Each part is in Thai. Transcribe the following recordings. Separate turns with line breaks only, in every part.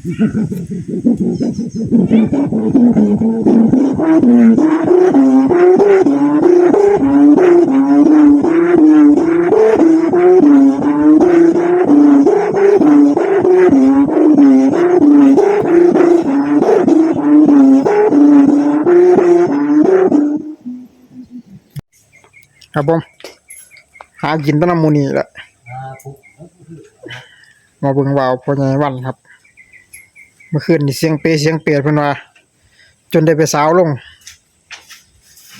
ครับผมหากินต้นน้ำมูนี่แหละมาเบิ่งว่าวพ่อใหญ่วันครับ เมื่อคืนนี่เสียงเปรเสียงเปียดเพิ่นว่า จนได้ไปสาวลง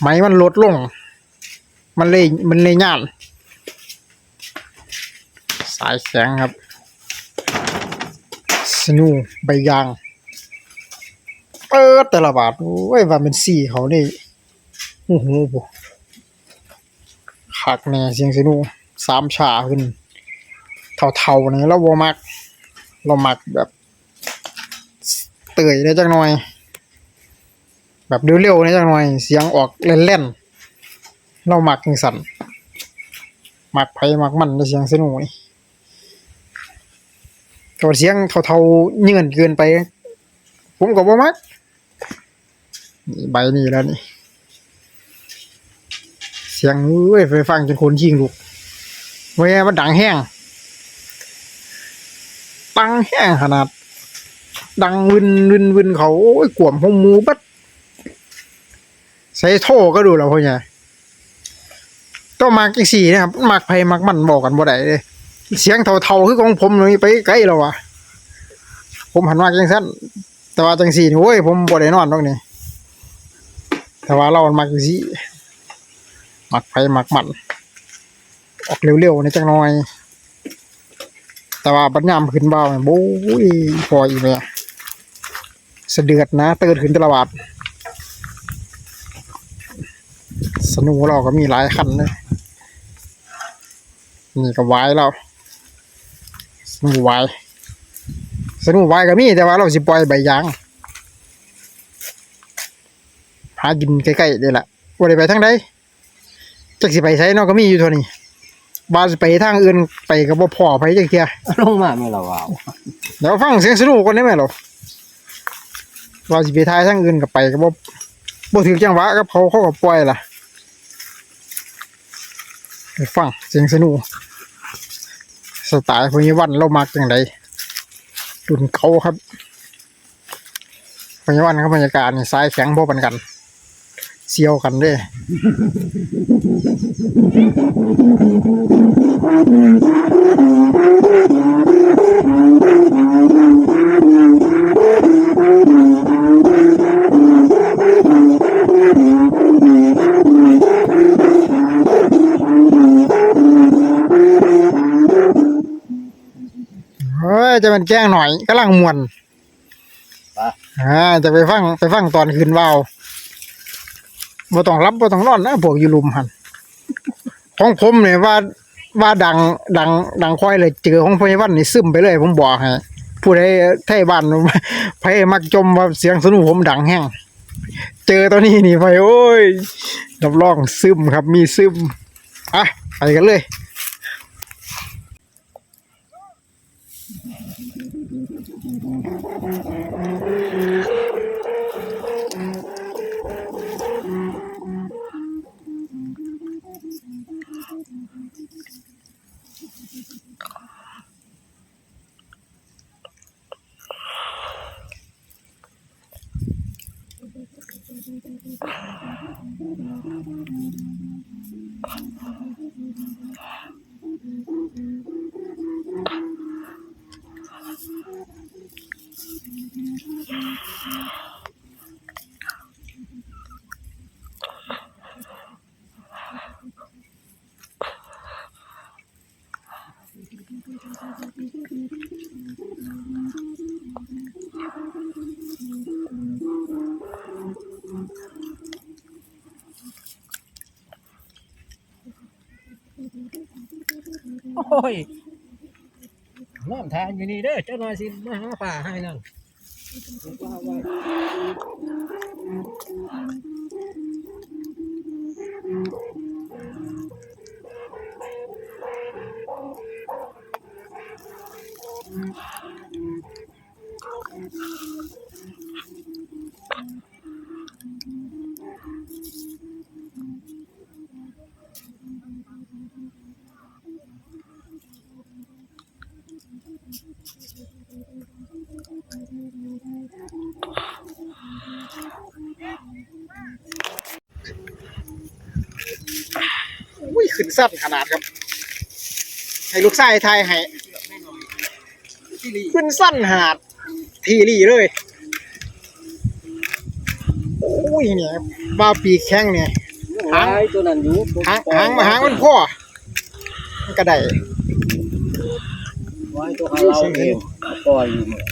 ไหมมันลดลง มันเลยมันเลยย่าน สายแข็งครับ สนูใบยาง เปิดแต่ละบาทโอ้ยว่าเป็นสีเขานี่โอ้โหบ่คักแน่เสียงสนูสามชาขึ้นเท่าๆนี่เราบ่มัก เรามักแบบ ตยได้จักหน่อย แบบเร็วๆได้จักหน่อย เสียงออกเล่นๆเราหมักจังสั่นมักไผมักมันในเสียงสนูนี่ก็เสียงเท่าๆเงื่อนเกินไป ผมก็บ่มักนี่ใบนี้แล้วนี่ เสียงเอ้ยไปฟังจนคนชิงลูกเว้ยมันดังแห้งดังแห้งขนาด ดังวินวินวินเขาโอ้ยกวมหงมูบัดใส่โทก็ดูแล้วพ่อใหญ่ต้องมากอีกสี่นะครับมากไผมักมันบอกกันบ่ได้เลยเสียงเท่าๆคือของผมนี่ไปไกลแล้ววะผมหันมาจังซั่นแต่ว่าจังสี่โอ้ยผมบ่ได้นอนตรงนี้แต่ว่าเรามันมักจังซี่มักไผมักมันออกเร็วๆในจังน่อย แต่ว่าบัดยามขึ้นบ่าวนี่โอ้ยพออีแม่สะ เดือดนะเตือนขึ้นแตละบาดสนูเราก็มีหลายคันเลยนี่ก็ไว้แล้วสนุกไว้สนุกไว้ก็มีแต่ว่าเราสิปล่อยใบยางหากินใกล้ๆนี่แหละว่าได้ไปทางใดจักสิไปไสเนาะก็มีอยู่เท่านี้ว่าสิไปทางอื่นไปก็บ่พอไปจักเที่ย
ลงมาไม่ละว่าว
เดี๋ยวฟังเสียงสนุกก่อนได้ไหมหรอ ว่าสิไปทายทางอื่นก็ไปก็บ่บ่ถือจังหวะกับเขาเขาก็ปล่อยล่ะไปฟังเสียงสนุสไตล์พวกนี้วันเรามักจังไดรุ่นเขาครับพวกนี้วันครับบรรยากาศนี่สายแข็งพอปันกันเซียวกันด้ เฮ้ยจะเป็นแกล้งหน่อยกำลังมวนอ่าจะไปฟังไปฟังตอนคืนว่าวบ่ต้องรับบ่ต้องนอนนะพวกอยู่ลุมหันของผมเนี่ยว่าว่าดังดัง ดังค่อยเลยเจอของพยาวันนี่ซึมไปเลยผมบอกให้ผู้ใดไทยบ้านไผมักจมว่าเสียงสนุกผมดังแห้งเจอตัวนี้นี่ไปโอ้ยรับรองซึมครับมีซึมอะไปกันเลย Thank you.
โอ้ยน้ำทานอยู่นี่เด้อเจ้าหน่อยสิมาหาป่าให้นั่
ง ขึ้นสั้นขนาดครับ ให้ลูกชายทายให้ขึ้นสั้นหาด ทีรีเลย โอ้ยเนี่ยบ้าปีแข้งเนี่ย
หางตัวนั้นอยู่
หางหางมาหางมันพ่อมันก็ได
ไว้ตัวเราเองปล่อยอยู่หมือน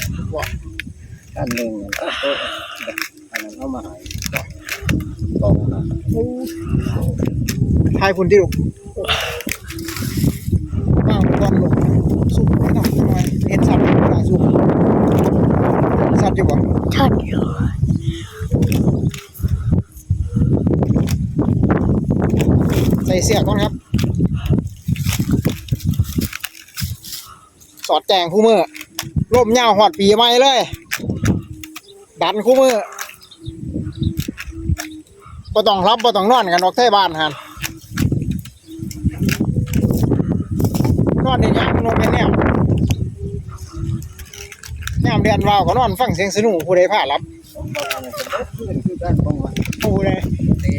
กันหนึ่งตัวอันนั้นเอามาให้กองนะ
ทายคุณที่ลูกบ้างก้อนลูกสุกไม่ต้องทำไมเห็นสัตว์ไม่ได้สุกสัตว์อยู่บ่
ชัดอยู่
ใส่เสียก่อนครับ สอดแจงคู่มือร่มยาวหอดปีใหม่เลย ดันคู่มือบ่ต้องรับบ่ต้องนอนกันออกเทบ้านหัน นอนในยามนอนเป็นแนวย่ามเดือนวาวก็นอนฟังเสียงสนุกผู้ใดพารับ
คือการกองมัน
ผู้ใด
เตะ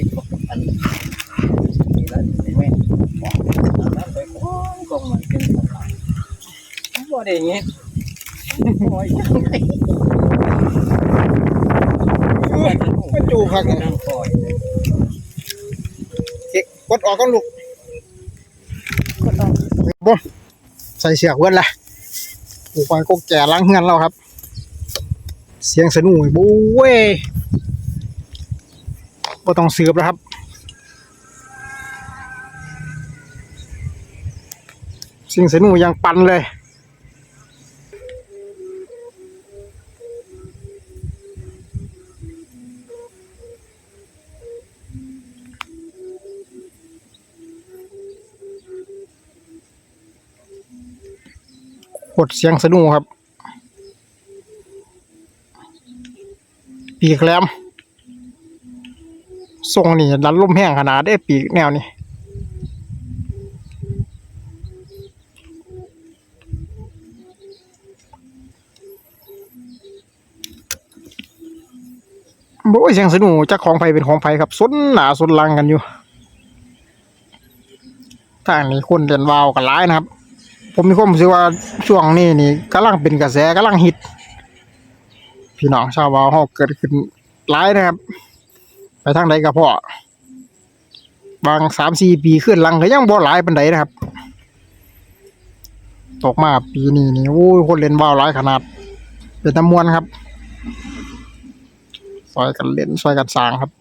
อันนี้แล้วแม่นั่นไปกองมันเป็นของเราบ่ได้เงี้ยปล่อยยังไง
มันจูพักเนี่ย
นั่งปล่อย
เด็กกดออกก็ลุกกดออกบ่ ใส่เสือกเวิ้นละผูกไว้ก็แก่ล้างเฮือนเราครับ เสียงสนุยบูเว้ยบ่ต้องสืบแล้วครับเสียงสนุกยังปันเลย ดเสียงสนุกครับ ปีกแหลมทรงนี่ดันลมแห้งขนาดได้ปีกแนวนี้โอ้ยเสียงสนุกจากของไผเป็นของไผครับสนหนาสนลังกันอยู่ทางนี้คนเล่นวาวกันหลายนะครับ ผมมีความรู้สึกว่าช่วงนี้นี่กำลังเป็นกระแสกำลังฮิต พี่น้องชาววาวเฮาเกิดขึ้นหลายนะครับ ไปทางใดก็พอบางสามสี่ปีขึ้นหลังก็ยังบ่หลายปานใดนะครับ ตกมาปีนี้นี่โอ้ยคนเล่นว่าวหลายขนาด เป็นตำมวนครับซอยกันเล่นซอยกันสางครับ